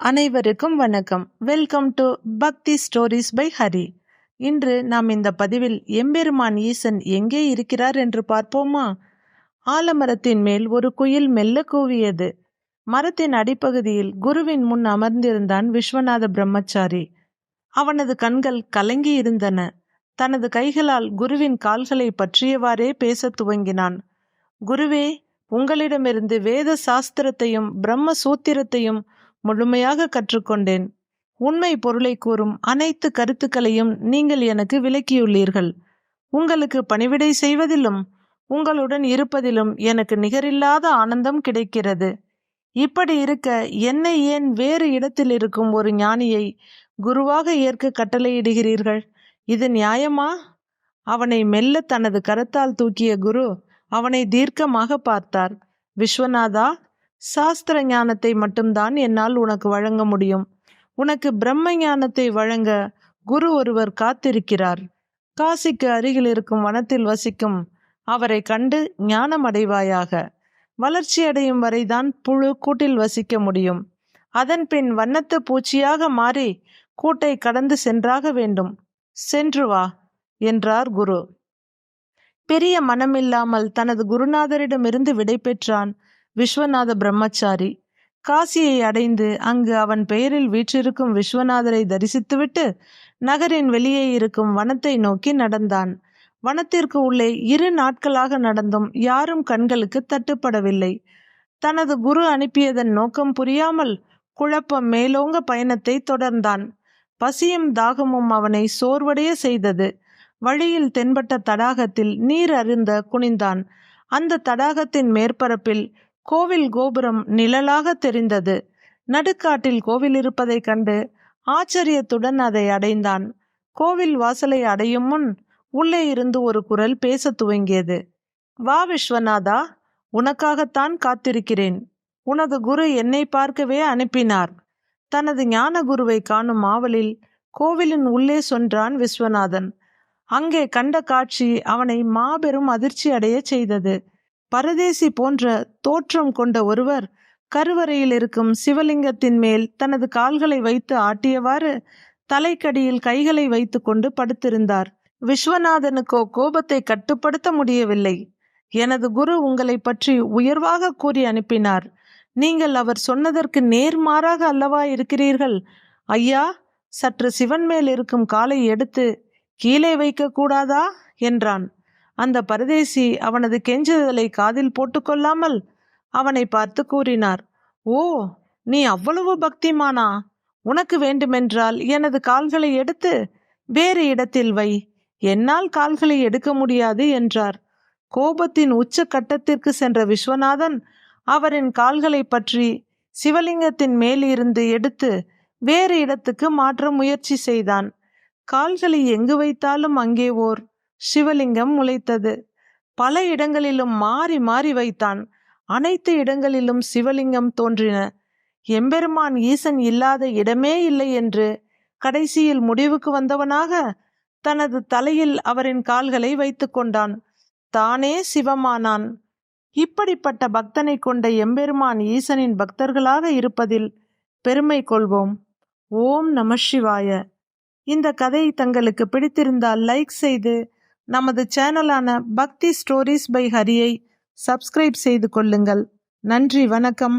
அனைவருக்கும் வணக்கம். Welcome to Bhakti stories by Hari இன்று நாம் இந்த பதிவில் எம்பெருமான் ஈசன் எங்கே இருக்கிறார் என்று பார்ப்போமா? ஆலமரத்தின் மேல் ஒரு குயில் மெல்ல கூவியது. மரத்தின் அடிப்பகுதியில் குருவின் முன் அமர்ந்திருந்தான் விஸ்வநாத பிரம்மச்சாரி. அவனது கண்கள் கலங்கி இருந்தன. தனது கைகளால் குருவின் கால்களை பற்றியவாறே பேசத் துவங்கினான். குருவே உங்களிடமிருந்து வேத சாஸ்திரத்தையும் பிரம்ம சூத்திரத்தையும் முழுமையாக கற்றுக்கொண்டேன். உண்மை பொருளை கூறும் அனைத்து கருத்துக்களையும் நீங்கள் எனக்கு விளக்கியுள்ளீர்கள். உங்களுக்கு பணிவிடை செய்வதிலும் உங்களுடன் இருப்பதிலும் எனக்கு நிகரில்லாத ஆனந்தம் கிடைக்கிறது. இப்படி இருக்க என்னை ஏன் வேறு இடத்தில் இருக்கும் ஒரு ஞானியை குருவாக ஏற்க கட்டளையிடுகிறீர்கள்? இது நியாயமா? அவனை மெல்ல தனது கரத்தால் தூக்கிய குரு அவனை தீர்க்கமாக பார்த்தார். விஸ்வநாதா சாஸ்திர ஞானத்தை மட்டும்தான் என்னால் உனக்கு வழங்க முடியும். உனக்கு பிரம்ம ஞானத்தை வழங்க குரு ஒருவர் காத்திருக்கிறார். காசிக்கு அருகில் இருக்கும் வனத்தில் வசிக்கும் அவரை கண்டு ஞானம் அடைவாயாக வளர்ச்சி அடையும் வரைதான் புழு கூட்டில் வசிக்க முடியும். அதன் பின் வண்ணத்து பூச்சியாக மாறி கூட்டை கடந்து சென்றாக வேண்டும். சென்று வா என்றார் குரு. பெரிய மனமில்லாமல் தனது குருநாதரிடமிருந்து விடை பெற்றான். விஸ்வநாத பிரம்மச்சாரி. காசியை அடைந்து அங்கு அவன் பெயரில் வீற்றிருக்கும் விஸ்வநாதரை தரிசித்துவிட்டு நகரின் வெளியே இருக்கும் வனத்தை நோக்கி நடந்தான். வனத்திற்கு உள்ளே இரு நாட்களாக நடந்தும் யாரும் கண்களுக்கு தட்டுப்படவில்லை. தனது குரு அனுப்பியதன் நோக்கம் புரியாமல் குழப்பம் மேலோங்க பயணத்தை தொடர்ந்தான். பசியும் தாகமும் அவனை சோர்வடைய செய்தது. வழியில் தென்பட்ட தடாகத்தில் நீர் அருந்த குனிந்தான். அந்த தடாகத்தின் மேற்பரப்பில் கோவில் கோபுரம் நிழலாக தெரிந்தது. நடுக்காட்டில் கோவில் இருப்பதைக் கண்டு ஆச்சரியத்துடன் அதை அடைந்தான். கோவில் வாசலை அடையும் முன் உள்ளே இருந்து ஒரு குரல் பேசத் துவங்கியது. வா விஸ்வநாதா உனக்காகத்தான் காத்திருக்கிறேன். உனது குரு என்னை பார்க்கவே அனுப்பினார். தனது ஞான குருவை காணும் ஆவலில் கோவிலின் உள்ளே சொன்றான் விஸ்வநாதன். அங்கே கண்ட காட்சி அவனை மாபெரும் அதிர்ச்சி அடைய செய்தது. பரதேசி போன்ற தோற்றம் கொண்ட ஒருவர் கருவறையில் இருக்கும் சிவலிங்கத்தின் மேல் தனது கால்களை வைத்து ஆட்டியவாறு தலைக்கடியில் கைகளை வைத்து கொண்டு படுத்திருந்தார். விஸ்வநாதனுக்கோ கோபத்தை கட்டுப்படுத்த முடியவில்லை. எனது குரு உங்களை பற்றி உயர்வாக கூறி அனுப்பினார். நீங்கள் அவர் சொன்னதற்கு நேர்மாறாக அல்லவா இருக்கிறீர்கள்? ஐயா சற்று சிவன் மேல் இருக்கும் காலை எடுத்து கீழே வைக்க கூடாதா? என்றான். அந்த பரதேசி அவனது கெஞ்சுதலை காதில் போட்டுக்கொள்ளாமல் அவனை பார்த்து கூறினார் ஓ நீ அவ்வளவு பக்திமானா? உனக்கு வேண்டுமென்றால் எனது கால்களை எடுத்து வேறு இடத்தில் வை. என்னால் கால்களை எடுக்க முடியாது என்றார். கோபத்தின் உச்ச கட்டத்திற்கு சென்ற விஸ்வநாதன் அவரின் கால்களை பற்றி சிவலிங்கத்தின் மேலிருந்து எடுத்து வேறு இடத்துக்கு மாற்ற முயற்சி செய்தான். கால்களை எங்கு வைத்தாலும் அங்கே ஓர் சிவலிங்கம் முளைத்தது. பல இடங்களிலும் மாறி மாறி வைத்தான். அனைத்து இடங்களிலும் சிவலிங்கம் தோன்றின. எம்பெருமான் ஈசன் இல்லாத இடமே இல்லை என்று கடைசியில் முடிவுக்கு வந்தவனாக தனது தலையில் அவரின் கால்களை வைத்து கொண்டான். தானே சிவமானான். இப்படிப்பட்ட பக்தனை கொண்ட எம்பெருமான் ஈசனின் பக்தர்களாக இருப்பதில் பெருமை கொள்வோம். ஓம் நம சிவாய. இந்த கதை தங்களுக்கு பிடித்திருந்தால் லைக் செய்து நமது சேனலான பக்தி ஸ்டோரிஸ் பை ஹரியை சப்ஸ்கிரைப் செய்து கொள்ளுங்கள். நன்றி வணக்கம்.